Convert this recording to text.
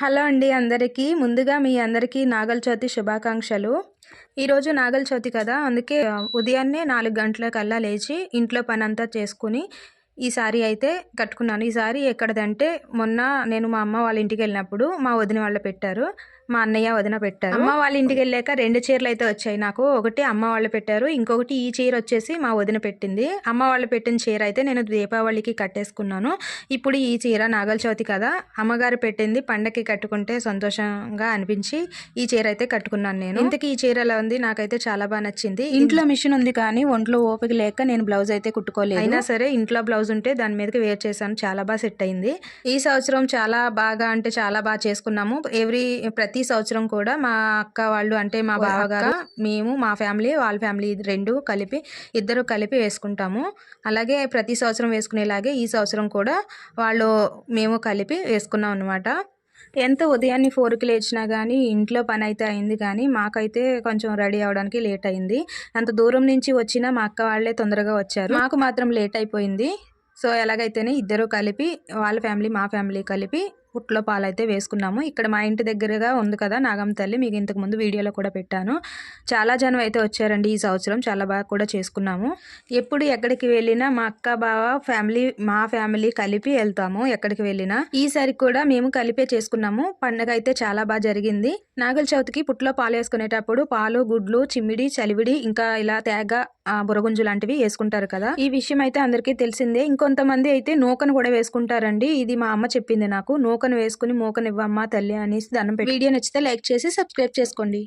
Hello అండి అందరికీ. ముందుగా మీ అందరికీ నాగల చవితి శుభాకాంక్షలు. ఈరోజు నాగల చవితి కదా అందుకే ఉదయాన్నే నాలుగు గంటలకల్లా లేచి ఇంట్లో పని అంతా చేసుకుని ఈ సారీ అయితే కట్టుకున్నాను. ఈ సారీ ఎక్కడదంటే మొన్న నేను మా అమ్మ వాళ్ళ ఇంటికి వెళ్ళినప్పుడు మా వదిన వాళ్ళు పెట్టారు. మా అన్నయ్య వదిన పెట్టారు. అమ్మ వాళ్ళ ఇంటికి వెళ్ళాక రెండు చీరలు అయితే వచ్చాయి నాకు. ఒకటి అమ్మ వాళ్ళు పెట్టారు ఇంకొకటి ఈ చీర వచ్చేసి మా వదిన పెట్టింది. అమ్మ వాళ్ళు పెట్టిన చీర అయితే నేను దీపావళికి కట్టేసుకున్నాను. ఇప్పుడు ఈ చీర నాగల చవితి కదా అమ్మగారు పెట్టింది పండగకి కట్టుకుంటే సంతోషంగా అనిపించి ఈ చీర అయితే కట్టుకున్నాను నేను. ఇంతకీ ఈ చీర ఎలా ఉంది? నాకైతే చాలా బాగా నచ్చింది. ఇంట్లో మిషన్ ఉంది కానీ ఒంట్లో ఓపిక లేక నేను బ్లౌజ్ అయితే కుట్టుకోలేదు. అయినా సరే ఇంట్లో బ్లౌజ్ ఉంటే దాని మీదకి వేర్ చేశాను. చాలా బాగా సెట్ అయింది. ఈ సంవత్సరం చాలా బాగా అంటే చాలా బాగా చేసుకున్నాము. ఎవ్రీ ప్రతి సంవత్సరం కూడా మా అక్క వాళ్ళు అంటే మా బావగారు మేము మా ఫ్యామిలీ వాళ్ళ ఫ్యామిలీ రెండు కలిపి ఇద్దరు కలిపి వేసుకుంటాము. అలాగే ప్రతి సంవత్సరం వేసుకునేలాగే ఈ సంవత్సరం కూడా వాళ్ళు మేము కలిపి వేసుకున్నాం అనమాట ఎంత ఉదయాన్నే ఫోర్కి లేచినా కానీ ఇంట్లో పని అయితే అయింది కానీ మాకైతే కొంచెం రెడీ అవ్వడానికి లేట్ అయింది. అంత దూరం నుంచి వచ్చినా మా అక్క వాళ్ళే తొందరగా వచ్చారు. మాకు మాత్రం లేట్ అయిపోయింది. సో ఎలాగైతేనే ఇద్దరు కలిపి వాళ్ళ ఫ్యామిలీ మా ఫ్యామిలీ కలిపి పుట్లో పాలైతే వేసుకున్నాము. ఇక్కడ మా ఇంటి దగ్గరగా ఉంది కదా నాగమ్మ తల్లి మీకు ఇంతకు ముందు వీడియోలో కూడా పెట్టాను. చాలా జనం అయితే వచ్చారండి ఈ సంవత్సరం చాలా బాగా కూడా చేసుకున్నాము. ఎప్పుడు ఎక్కడికి వెళ్ళినా మా అక్క బావ ఫ్యామిలీ మా ఫ్యామిలీ కలిపి వెళ్తాము ఎక్కడికి వెళ్ళినా. ఈసారి కూడా మేము కలిపే చేసుకున్నాము. పండగ అయితే చాలా బాగా జరిగింది. నాగల చవితికి పుట్లో పాలు వేసుకునేటప్పుడు పాలు గుడ్లు చిమ్మిడి చలివిడి ఇంకా ఇలా తేగ బురగుంజు లాంటివి వేసుకుంటారు కదా. ఈ విషయం అయితే అందరికీ తెలిసిందే. ఇంకొంతమంది అయితే నూకను కూడా వేసుకుంటారండి. ఇది మా అమ్మ చెప్పింది నాకు మోకను వేసుకుని మోకనివ్వమ్మా తల్లి అనేసి దండం పెట్టి వీడియో నచ్చితే లైక్ చేసి సబ్స్క్రైబ్ చేసుకోండి.